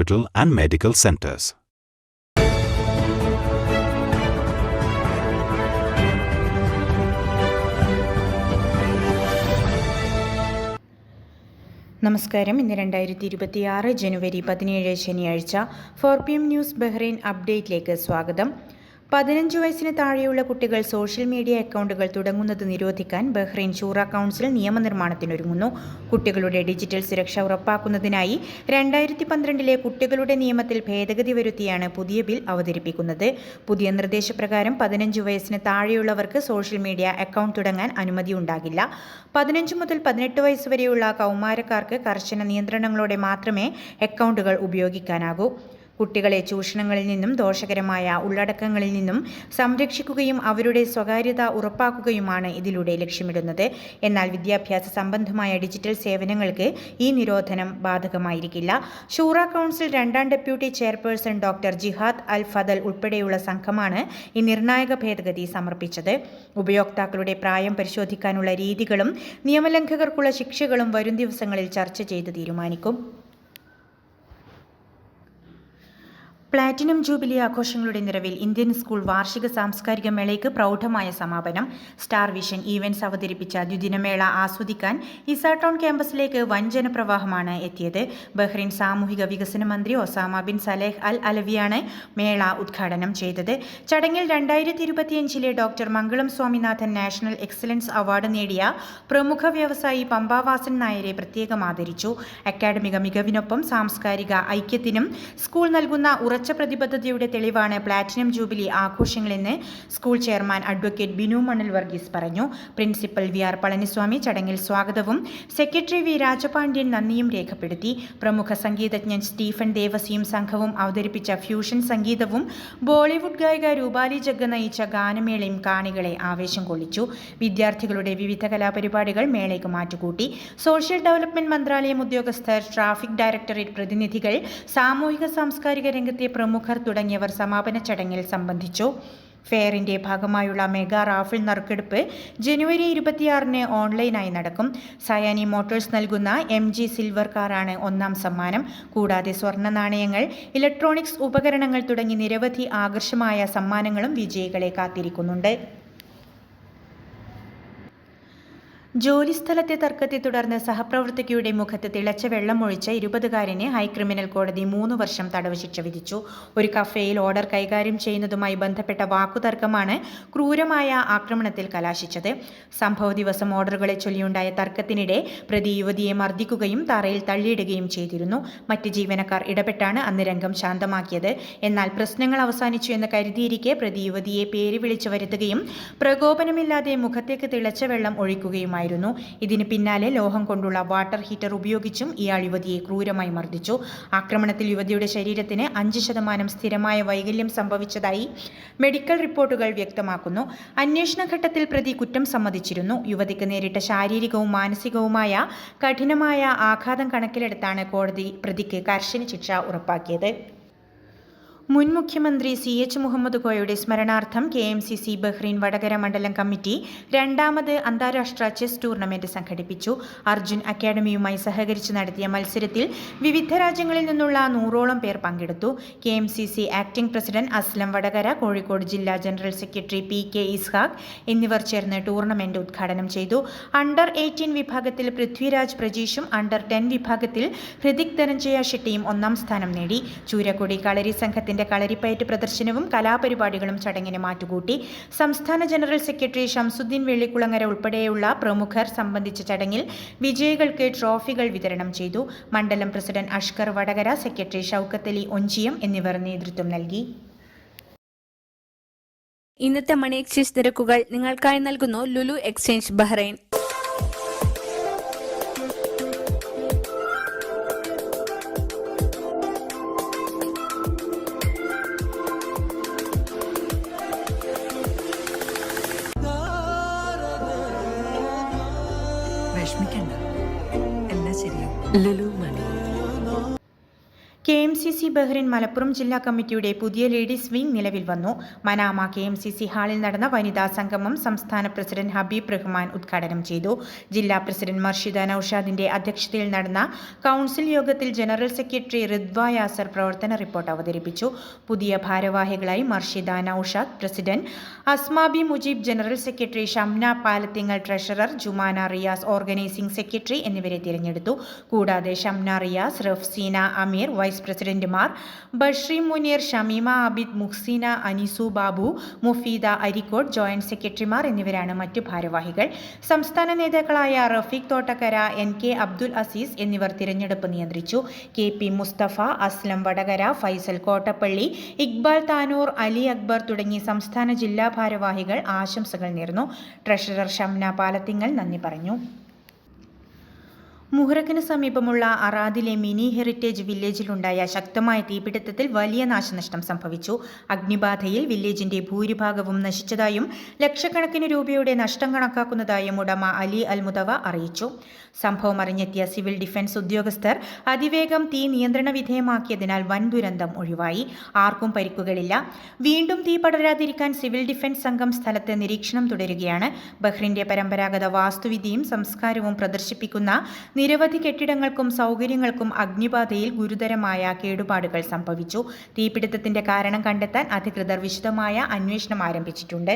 hospital and medical centers. നമസ്കാരം ഇന്ന് രണ്ടായിരത്തി ഇരുപത്തിയാറ് ജനുവരി പതിനേഴ് ശനിയാഴ്ച four P M news Bahrain അപ്ഡേറ്റിലേക്ക് സ്വാഗതം പതിനഞ്ച് വയസ്സിന് താഴെയുള്ള കുട്ടികൾ സോഷ്യൽ മീഡിയ അക്കൗണ്ടുകൾ തുടങ്ങുന്നത് നിരോധിക്കാൻ ബഹ്റൈൻ ഷൂറ കൗൺസിൽ നിയമനിർമ്മാണത്തിനൊരുങ്ങുന്നു. കുട്ടികളുടെ ഡിജിറ്റൽ സുരക്ഷ ഉറപ്പാക്കുന്നതിനായി രണ്ടായിരത്തി പന്ത്രണ്ടിലെ കുട്ടികളുടെ നിയമത്തിൽ ഭേദഗതി വരുത്തിയാണ് പുതിയ ബിൽ അവതരിപ്പിക്കുന്നത്. പുതിയ നിർദ്ദേശപ്രകാരം പതിനഞ്ച് വയസ്സിന് താഴെയുള്ളവർക്ക് സോഷ്യൽ മീഡിയ അക്കൗണ്ട് തുടങ്ങാൻ അനുമതി ഉണ്ടാകില്ല. പതിനഞ്ച് മുതൽ പതിനെട്ട് വയസ്സ് വരെയുള്ള കൗമാരക്കാർക്ക് കർശന നിയന്ത്രണങ്ങളോടെ മാത്രമേ അക്കൗണ്ടുകൾ ഉപയോഗിക്കാനാകൂ. കുട്ടികളെ ചൂഷണങ്ങളിൽ നിന്നും ദോഷകരമായ ഉള്ളടക്കങ്ങളിൽ നിന്നും സംരക്ഷിക്കുകയും അവരുടെ സ്വകാര്യത ഉറപ്പാക്കുകയുമാണ് ഇതിലൂടെ ലക്ഷ്യമിടുന്നത്. എന്നാൽ വിദ്യാഭ്യാസ സംബന്ധമായ ഡിജിറ്റൽ സേവനങ്ങൾക്ക് ഈ നിരോധനം ബാധകമായിരിക്കില്ല. ഷൂറ കൗൺസിൽ രണ്ടാം deputy chairperson doctor Jihad Al Fadhel ഉൾപ്പെടെയുള്ള സംഘമാണ് ഈ നിർണായക ഭേദഗതി സമർപ്പിച്ചത്. ഉപയോക്താക്കളുടെ പ്രായം പരിശോധിക്കാനുള്ള രീതികളും നിയമലംഘകർക്കുള്ള ശിക്ഷകളും വരും ദിവസങ്ങളിൽ ചർച്ച ചെയ്ത് തീരുമാനിക്കും. പ്ലാറ്റിനം ജൂബിലി ആഘോഷങ്ങളുടെ നിറവിൽ ഇന്ത്യൻ സ്കൂൾ വാർഷിക സാംസ്കാരിക മേളയ്ക്ക് പ്രൗഢമായ സമാപനം. സ്റ്റാർ വിഷൻ ഈവൻസ് അവതരിപ്പിച്ച ദ്വിദിനമേള ആസ്വദിക്കാൻ ഇസാട്ടോൺ ക്യാമ്പസിലേക്ക് വൻ എത്തിയത്. ബഹ്റൈൻ സാമൂഹിക വികസന മന്ത്രി ഒസാമ ബിൻ സലേഹ് അൽ അലവിയാണ് മേള ഉദ്ഘാടനം ചെയ്തത്. ചടങ്ങിൽ രണ്ടായിരത്തി ഇരുപത്തിയഞ്ചിലെ doctor Mangalam Swaminathan national excellence award നേടിയ പ്രമുഖ വ്യവസായി പമ്പാവാസൻ നായരെ പ്രത്യേകം ആദരിച്ചു. അക്കാഡമിക മികവിനൊപ്പം സാംസ്കാരിക ഐക്യത്തിനും സ്കൂൾ നൽകുന്ന ഉറച്ച പ്രതിബദ്ധതയുടെ തെളിവാണ് platinum jubilee ആഘോഷങ്ങളെന്ന് school chairman advocate Binu Manal Varghese പറഞ്ഞു. പ്രിൻസിപ്പൽ വി ആർ പളനിസ്വാമി ചടങ്ങിൽ സ്വാഗതവും. സെക്രട്ടറി വി രാജപാണ്ഡ്യൻ നന്ദിയും രേഖപ്പെടുത്തി. പ്രമുഖ സംഗീതജ്ഞൻ സ്റ്റീഫൻ ദേവസിയും സംഘവും അവതരിപ്പിച്ച ഫ്യൂഷൻ സംഗീതവും ബോളിവുഡ് ഗായിക രൂപാലി ജഗ്ഗ നയിച്ച ഗാനമേളയും കാണികളെ ആവേശം കൊള്ളിച്ചു. വിദ്യാർത്ഥികളുടെ വിവിധ കലാപരിപാടികൾ മേളയ്ക്ക് മാറ്റുകൂട്ടി. സോഷ്യൽ ഡെവലപ്മെന്റ് മന്ത്രാലയം ഉദ്യോഗസ്ഥർ ട്രാഫിക് ഡയറക്ടറേറ്റ് പ്രതിനിധികൾ സാമൂഹിക സാംസ്കാരിക രംഗത്തെ പ്രമുഖർ തുടങ്ങിയവർ സമാപന ചടങ്ങിൽ സംബന്ധിച്ചു. ഫെയറിന്റെ ഭാഗമായുള്ള മെഗാ റാഫിൾ നറുക്കെടുപ്പ് ജനുവരി ഇരുപത്തിയാറിന് ഓൺലൈനായി നടക്കും. സയാനി മോട്ടോഴ്സ് നൽകുന്ന എം ജി സിൽവർ കാറാണ് ഒന്നാം സമ്മാനം. കൂടാതെ സ്വർണ നാണയങ്ങൾ ഇലക്ട്രോണിക്സ് ഉപകരണങ്ങൾ തുടങ്ങി നിരവധി ആകർഷമായ സമ്മാനങ്ങളും വിജയികളെ കാത്തിരിക്കുന്നുണ്ട്. ജോലിസ്ഥലത്തെ തർക്കത്തെ തുടർന്ന് സഹപ്രവർത്തകയുടെ മുഖത്ത് തിളച്ച വെള്ളമൊഴിച്ച ഇരുപതുകാരന് ഹൈക്രിമിനൽ കോടതി മൂന്ന് വർഷം തടവ് ശിക്ഷ വിധിച്ചു. ഒരു കഫേയിൽ ഓർഡർ കൈകാര്യം ചെയ്യുന്നതുമായി ബന്ധപ്പെട്ട വാക്കുതർക്കമാണ് ക്രൂരമായ ആക്രമണത്തിൽ കലാശിച്ചത്. സംഭവ ദിവസം ഓർഡറുകളെ ചൊല്ലിയുണ്ടായ തർക്കത്തിനിടെ പ്രതി യുവതിയെ മർദ്ദിക്കുകയും തറയിൽ തള്ളിയിടുകയും ചെയ്തിരുന്നു. മറ്റ് ജീവനക്കാർ ഇടപെട്ടാണ് അന്ന് രംഗം ശാന്തമാക്കിയത്. എന്നാൽ പ്രശ്നങ്ങൾ അവസാനിച്ചു എന്ന് കരുതിയിരിക്കെ പ്രതി യുവതിയെ പേര് വിളിച്ചു വരുത്തുകയും പ്രകോപനമില്ലാതെ മുഖത്തേക്ക് തിളച്ച വെള്ളം ഒഴിക്കുകയുമായിരുന്നു ആയിരുന്നു. ഇതിന് പിന്നാലെ ലോഹം കൊണ്ടുള്ള വാട്ടർ ഹീറ്റർ ഉപയോഗിച്ചും ഇയാൾ യുവതിയെ ക്രൂരമായി മർദ്ദിച്ചു. ആക്രമണത്തിൽ യുവതിയുടെ ശരീരത്തിന് അഞ്ച് ശതമാനം സ്ഥിരമായ വൈകല്യം സംഭവിച്ചതായി മെഡിക്കൽ റിപ്പോർട്ടുകൾ വ്യക്തമാക്കുന്നു. അന്വേഷണ ഘട്ടത്തിൽ പ്രതി കുറ്റം സമ്മതിച്ചിരുന്നു. യുവതിക്ക് നേരിട്ട ശാരീരികവും മാനസികവുമായ കഠിനമായ ആഘാതം കണക്കിലെടുത്താണ് കോടതി പ്രതിക്ക് കർശന ശിക്ഷ ഉറപ്പാക്കിയത്. മുൻ മുഖ്യമന്ത്രി സി എച്ച് മുഹമ്മദ് കോയയുടെ സ്മരണാർത്ഥം K M C C Bahrain Vadakara മണ്ഡലം കമ്മിറ്റി രണ്ടാമത് അന്താരാഷ്ട്ര ചെസ് ടൂർണമെന്റ് സംഘടിപ്പിച്ചു. അർജുൻ അക്കാദമിയുമായി സഹകരിച്ച് നടത്തിയ മത്സരത്തിൽ വിവിധ രാജ്യങ്ങളിൽ നിന്നുള്ള നൂറോളം പേർ പങ്കെടുത്തു. K M C C acting president Aslam Vadakara Kozhikode ജില്ലാ general secretary P K Ishaq എന്നിവർ ചേർന്ന് ടൂർണമെന്റ് ഉദ്ഘാടനം ചെയ്തു. അണ്ടർ എയ്റ്റീൻ വിഭാഗത്തിൽ പൃഥ്വിരാജ് പ്രജീഷും അണ്ടർ ടെൻ വിഭാഗത്തിൽ ഹൃതിക് ധനഞ്ജയ ഷെട്ടിയും ഒന്നാം സ്ഥാനം നേടി. ചൂരക്കൊടി കളരി സംഘത്തിന്റെ കളരിപ്പയറ്റ് പ്രദർശനവും കലാപരിപാടികളും ചടങ്ങിന് മാറ്റുകൂട്ടി. സംസ്ഥാന ജനറൽ സെക്രട്ടറി ഷംസുദ്ദീൻ വെള്ളിക്കുളങ്ങര ഉൾപ്പെടെയുള്ള പ്രമുഖർ സംബന്ധിച്ച ചടങ്ങിൽ വിജയികൾക്ക് ട്രോഫികൾ വിതരണം ചെയ്തു. മണ്ഡലം പ്രസിഡന്റ് അഷ്കർ വടകര സെക്രട്ടറി ഷൌക്കത്തലി ഒഞ്ചിയം എന്നിവർ നേതൃത്വം നൽകി. ഇന്നത്തെ മണി എക്സ്ചേഞ്ച് നിരക്കുകൾ നിങ്ങൾക്കായി നൽകുന്നു Lulu exchange Bahrain. Lulu C C Bahrain Malappuram ജില്ലാ കമ്മിറ്റിയുടെ പുതിയ ലേഡീസ് വിംഗ് നിലവിൽ വന്നു. Manama K M C C ഹാളിൽ നടന്ന വനിതാ സംഗമം സംസ്ഥാന പ്രസിഡന്റ് ഹബീബ് റഹ്മാൻ ഉദ്ഘാടനം ചെയ്തു. ജില്ലാ പ്രസിഡന്റ് മർഷിദ നൌഷാദിന്റെ അധ്യക്ഷതയിൽ നടന്ന കൗൺസിൽ യോഗത്തിൽ ജനറൽ സെക്രട്ടറി റിദ്വ യാസർ പ്രവർത്തന റിപ്പോർട്ട് അവതരിപ്പിച്ചു. പുതിയ ഭാരവാഹികളായി Marshida Noushad president Asmabi Mujeeb general secretary Shamna Palathingal treasurer Jumana Riyas organising secretary എന്നിവരെ തിരഞ്ഞെടുത്തു. കൂടാതെ ഷംന റിയാസ് റഫ്സീന അമീർ വൈസ് പ്രസിഡന്റുമാർ ബഷ്രി മുനീർ ഷമീമ ആബിദ് മുഹ്സീന അനീസു ബാബു മുഫീദ അരിക്കോട് ജോയിന്റ് സെക്രട്ടറിമാർ എന്നിവരാണ് മറ്റു ഭാരവാഹികൾ. സംസ്ഥാന നേതാക്കളായ റഫീഖ് തോട്ടക്കര എൻ കെ അബ്ദുൽ അസീസ് എന്നിവർ തിരഞ്ഞെടുപ്പ് നിയന്ത്രിച്ചു. കെ പി മുസ്തഫ അസ്ലം വടകര ഫൈസൽ കോട്ടപ്പള്ളി ഇക്ബാൽ താനൂർ അലി അക്ബർ തുടങ്ങി സംസ്ഥാന ജില്ലാ ഭാരവാഹികൾ ആശംസകൾ നേർന്നു. ട്രഷറർ ഷംന പാലത്തിങ്ങൽ നന്ദി പറഞ്ഞു. മുഹറക്കിന് സമീപമുള്ള അറാദിലെ മിനി ഹെറിറ്റേജ് വില്ലേജിലുണ്ടായ ശക്തമായ തീപിടുത്തത്തിൽ വലിയ നാശനഷ്ടം സംഭവിച്ചു. അഗ്നിബാധയിൽ വില്ലേജിന്റെ ഭൂരിഭാഗവും നശിച്ചതായും ലക്ഷക്കണക്കിന് രൂപയുടെ നഷ്ടം കണക്കാക്കുന്നതായും ഉടമ അലി അൽമുദവ അറിയിച്ചു. സംഭവം അറിഞ്ഞെത്തിയ സിവിൽ ഡിഫൻസ് ഉദ്യോഗസ്ഥർ അതിവേഗം തീ നിയന്ത്രണ വിധേയമാക്കിയതിനാൽ വൻ ദുരന്തം ഒഴിവായി. ആർക്കും പരിക്കുകളില്ല. വീണ്ടും തീ പടരാതിരിക്കാൻ സിവിൽ ഡിഫൻസ് സംഘം സ്ഥലത്ത് നിരീക്ഷണം തുടരുകയാണ്. ബഹ്റിന്റെ പരമ്പരാഗത വാസ്തുവിദ്യയും സംസ്കാരവും പ്രദർശിപ്പിക്കുന്ന നിരവധി കെട്ടിടങ്ങൾക്കും സൗകര്യങ്ങൾക്കും അഗ്നിബാധയിൽ ഗുരുതരമായ കേടുപാടുകൾ സംഭവിച്ചു. തീപിടുത്തത്തിന്റെ കാരണം കണ്ടെത്താൻ അധികൃതർ വിശദമായ അന്വേഷണം ആരംഭിച്ചിട്ടുണ്ട്.